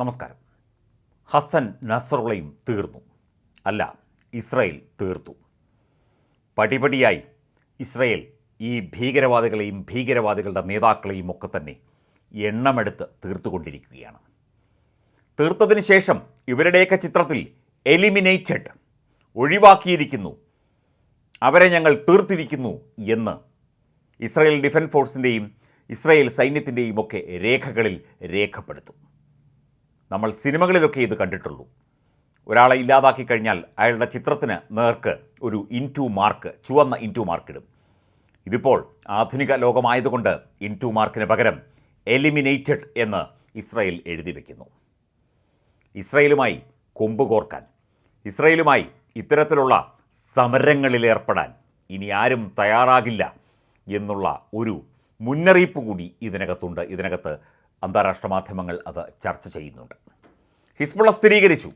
നമസ്കാരം. ഹസൻ നസറുള്ളയും തീർന്നു. അല്ല ഇസ്രയേൽ തീർത്തു. പടിപടിയായി ഇസ്രയേൽ ഈ ഭീകരവാദികളെയും ഭീകരവാദികളുടെ നേതാക്കളെയും ഒക്കെ തന്നെ എണ്ണമെടുത്ത് തീർത്തുകൊണ്ടിരിക്കുകയാണ്. തീർത്തതിന് ശേഷം ഇവരുടെയൊക്കെ ചിത്രത്തിൽ എലിമിനേറ്റഡ് ഒഴിവാക്കിയിരിക്കുന്നു. അവരെ ഞങ്ങൾ തീർത്തിരിക്കുന്നു എന്ന് ഇസ്രയേൽ ഡിഫൻസ് ഫോഴ്സിന്റെയും ഇസ്രയേൽ സൈന്യത്തിന്റെയും ഒക്കെ രേഖകളിൽ രേഖപ്പെടുത്തും. നമ്മൾ സിനിമകളിലൊക്കെ ഇത് കണ്ടിട്ടുള്ളൂ. ഒരാളെ ഇല്ലാതാക്കി കഴിഞ്ഞാൽ അയാളുടെ ചിത്രത്തിന് നേർക്ക് ഒരു ഇന്റു മാർക്ക് ചുവന്ന ഇന്റു മാർക്ക് ഇടും. ഇതിപ്പോൾ ആധുനിക ലോകമായതുകൊണ്ട് ഇന്റു മാർക്കിന് പകരം എലിമിനേറ്റഡ് എന്ന് ഇസ്രായേൽ എഴുതി വയ്ക്കുന്നു ഇസ്രയേലുമായി കൊമ്പ് കോർക്കാൻ ഇസ്രയേലുമായി ഇത്തരത്തിലുള്ള സമരങ്ങളിലേർപ്പെടാൻ ഇനി ആരും തയ്യാറാകില്ല എന്നുള്ള ഒരു മുന്നറിയിപ്പ് കൂടി ഇതിനകത്തുണ്ട്. ഇതിനകത്ത് അന്താരാഷ്ട്ര മാധ്യമങ്ങൾ അത് ചർച്ച ചെയ്യുന്നുണ്ട്. ഹിസ്ബുള്ള സ്ഥിരീകരിച്ചു.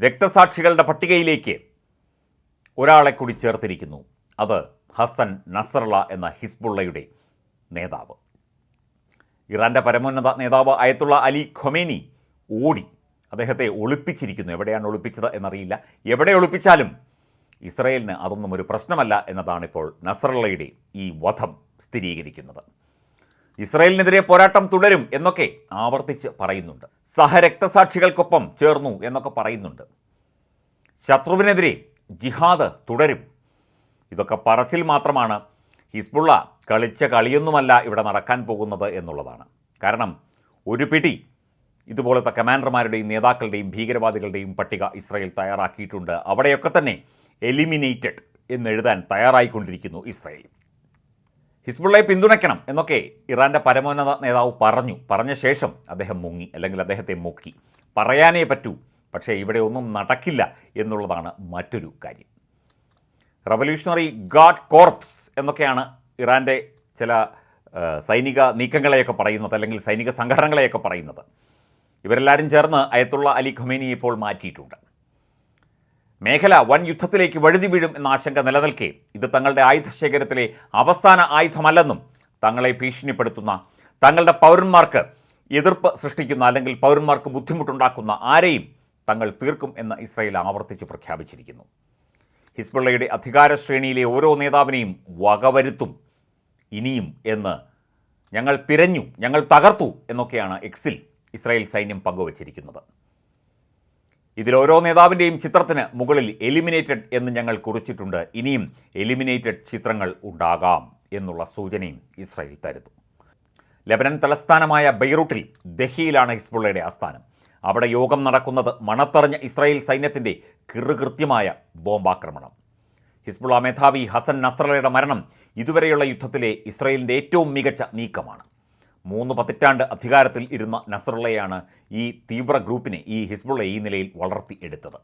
രക്തസാക്ഷികളുടെ പട്ടികയിലേക്ക് ഒരാളെ കൂടി ചേർത്തിരിക്കുന്നു. അത് ഹസൻ നസറള എന്ന ഹിസ്ബുള്ളയുടെ നേതാവ്. ഇറാന്റെ പരമോന്നത നേതാവ് അയത്തുള്ള അലി ഖൊമേനി ഓടി അദ്ദേഹത്തെ ഒളിപ്പിച്ചിരിക്കുന്നു. എവിടെയാണ് ഒളിപ്പിച്ചത് എന്നറിയില്ല. എവിടെ ഒളിപ്പിച്ചാലും ഇസ്രയേലിന് അതൊന്നും ഒരു പ്രശ്നമല്ല എന്നതാണ് ഇപ്പോൾ നസറള്ളയുടെ ഈ വധം സ്ഥിരീകരിക്കുന്നത്. ഇസ്രയേലിനെതിരെ പോരാട്ടം തുടരും എന്നൊക്കെ ആവർത്തിച്ച് പറയുന്നുണ്ട്. സഹരക്തസാക്ഷികൾക്കൊപ്പം ചേർന്നു എന്നൊക്കെ പറയുന്നുണ്ട്. ശത്രുവിനെതിരെ ജിഹാദ് തുടരും. ഇതൊക്കെ പറച്ചിൽ മാത്രമാണ്. ഹിസ്ബുള്ള കളിച്ച കളിയൊന്നുമല്ല ഇവിടെ നടക്കാൻ പോകുന്നത് എന്നുള്ളതാണ്. കാരണം ഒരു പിടി ഇതുപോലത്തെ കമാൻഡർമാരുടെയും നേതാക്കളുടെയും ഭീകരവാദികളുടെയും പട്ടിക ഇസ്രയേൽ തയ്യാറാക്കിയിട്ടുണ്ട്. അവിടെയൊക്കെ തന്നെ എലിമിനേറ്റഡ് എന്നെഴുതാൻ തയ്യാറായിക്കൊണ്ടിരിക്കുന്നു ഇസ്രായേൽ. ഹിസ്ബുള്ളയെ പിന്തുണയ്ക്കണം എന്നൊക്കെ ഇറാന്റെ പരമോന്നത നേതാവ് പറഞ്ഞു. പറഞ്ഞ ശേഷം അദ്ദേഹം മുങ്ങി അല്ലെങ്കിൽ അദ്ദേഹത്തെ മുക്കി. പറയാനേ പറ്റൂ പക്ഷേ ഇവിടെ ഒന്നും നടക്കില്ല എന്നുള്ളതാണ് മറ്റൊരു കാര്യം. റവല്യൂഷണറി ഗാഡ് കോർപ്സ് എന്നൊക്കെയാണ് ഇറാന്റെ ചില സൈനിക നീക്കങ്ങളെയൊക്കെ പറയുന്നത് അല്ലെങ്കിൽ സൈനിക സംഘടനകളെയൊക്കെ പറയുന്നത്. ഇവരെല്ലാവരും ചേർന്ന് അയത്തുള്ള അലി ഖൊമേനിയെ ഇപ്പോൾ മാറ്റിയിട്ടുണ്ട്. മേഖല വൻ യുദ്ധത്തിലേക്ക് വഴുതി വീഴും എന്ന ആശങ്ക നിലനിൽക്കെ. ഇത് തങ്ങളുടെ ആയുധശേഖരത്തിലെ അവസാന ആയുധമല്ലെന്നും തങ്ങളെ ഭീഷണിപ്പെടുത്തുന്ന തങ്ങളുടെ പൗരന്മാർക്ക് എതിർപ്പ് സൃഷ്ടിക്കുന്ന അല്ലെങ്കിൽ പൗരന്മാർക്ക് ബുദ്ധിമുട്ടുണ്ടാക്കുന്ന ആരെയും തങ്ങൾ തീർക്കും എന്ന് ഇസ്രായേൽ ആവർത്തിച്ച് പ്രഖ്യാപിച്ചിരിക്കുന്നു. ഹിസ്ബുള്ളയുടെ അധികാര ശ്രേണിയിലെ ഓരോ നേതാവിനെയും വകവരുത്തും ഇനിയും എന്ന് ഞങ്ങൾ തിരഞ്ഞു ഞങ്ങൾ തകർത്തു എന്നൊക്കെയാണ് എക്സിൽ ഇസ്രായേൽ സൈന്യം പങ്കുവച്ചിരിക്കുന്നത്. ഇതിൽ ഓരോ നേതാവിന്റെയും ചിത്രത്തിന് മുകളിൽ എലിമിനേറ്റഡ് എന്ന് ഞങ്ങൾ കുറിച്ചിട്ടുണ്ട്. ഇനിയും എലിമിനേറ്റഡ് ചിത്രങ്ങൾ ഉണ്ടാകാം എന്നുള്ള സൂചനയും ഇസ്രായേൽ തരുന്നു. ലബനൻ തലസ്ഥാനമായ ബെയ്റൂട്ടിൽ ദഹിയിലാണ് ഹിസ്ബുള്ളയുടെ ആസ്ഥാനം. അവിടെ യോഗം നടക്കുന്നത് മണത്തറിഞ്ഞ ഇസ്രായേൽ സൈന്യത്തിന്റെ കിറുകൃത്യമായ ബോംബാക്രമണം. ഹിസ്ബുള്ള മേധാവി ഹസൻ നസ്രലയുടെ മരണം ഇതുവരെയുള്ള യുദ്ധത്തിലെ ഇസ്രായേലിന്റെ ഏറ്റവും മികച്ച നീക്കമാണ്. മൂന്ന് പതിറ്റാണ്ട് അധികാരത്തിൽ ഇരുന്ന നസറുള്ളയാണ് ഈ തീവ്ര ഗ്രൂപ്പിനെ ഈ ഹിസ്ബുള്ള ഈ നിലയിൽ വളർത്തി എടുത്തത്.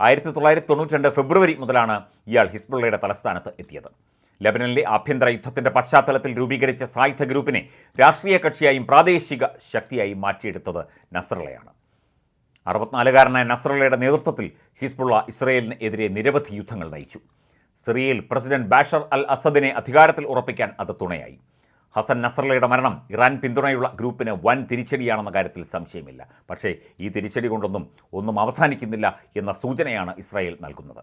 ആയിരത്തി തൊള്ളായിരത്തി തൊണ്ണൂറ്റി രണ്ട് ഫെബ്രുവരി മുതലാണ് ഇയാൾ ഹിസ്ബുള്ളയുടെ തലസ്ഥാനത്ത് എത്തിയത്. ലബനനിലെ ആഭ്യന്തര യുദ്ധത്തിന്റെ പശ്ചാത്തലത്തിൽ രൂപീകരിച്ച സായുധ ഗ്രൂപ്പിനെ രാഷ്ട്രീയ കക്ഷിയായും പ്രാദേശിക ശക്തിയായും മാറ്റിയെടുത്തത് നസ്രളയാണ് അറുപത്തിനാലുകാരനായ നസ്രളയുടെ നേതൃത്വത്തിൽ ഹിസ്ബുള്ള ഇസ്രയേലിന് എതിരെ നിരവധി യുദ്ധങ്ങൾ നയിച്ചു. സിറിയയിൽ പ്രസിഡന്റ് ബാഷർ അൽ അസദിനെ അധികാരത്തിൽ ഉറപ്പിക്കാൻ അത് തുണയായി. ഹസൻ നസ്രലയുടെ മരണം ഇറാൻ പിന്തുണയുള്ള ഗ്രൂപ്പിന് വൻ തിരിച്ചടിയാണെന്ന കാര്യത്തിൽ സംശയമില്ല. പക്ഷേ ഈ തിരിച്ചടി കൊണ്ടൊന്നും ഒന്നും അവസാനിക്കുന്നില്ല എന്ന സൂചനയാണ് ഇസ്രായേൽ നൽകുന്നത്.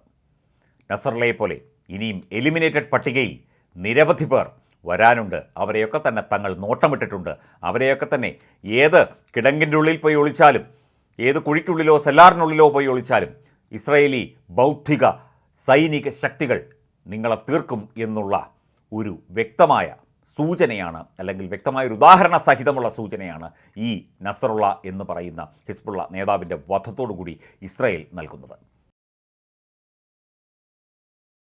നസർലയെ പോലെ ഇനിയും എലിമിനേറ്റഡ് പട്ടികയിൽ നിരവധി പേർ വരാനുണ്ട്. അവരെയൊക്കെ തന്നെ തങ്ങൾ നോട്ടമിട്ടിട്ടുണ്ട്. അവരെയൊക്കെ തന്നെ ഏത് കിടങ്ങിന്റെ ഉള്ളിൽ പോയി ഒളിച്ചാലും ഏത് കുഴിക്കുള്ളിലോ സെല്ലാറിനുള്ളിലോ പോയി ഒളിച്ചാലും ഇസ്രായേലി ബൗദ്ധിക സൈനിക ശക്തികൾ നിങ്ങളെ തീർക്കും എന്നുള്ള ഒരു വ്യക്തമായ സൂചനയാണ് അല്ലെങ്കിൽ വ്യക്തമായ ഒരു ഉദാഹരണ സഹിതമുള്ള സൂചനയാണ് ഈ നസറുള്ള എന്ന് പറയുന്ന ഹിസ്ബുള്ള നേതാവിന്റെ വധത്തോടുകൂടി ഇസ്രയേൽ നൽകുന്നത്.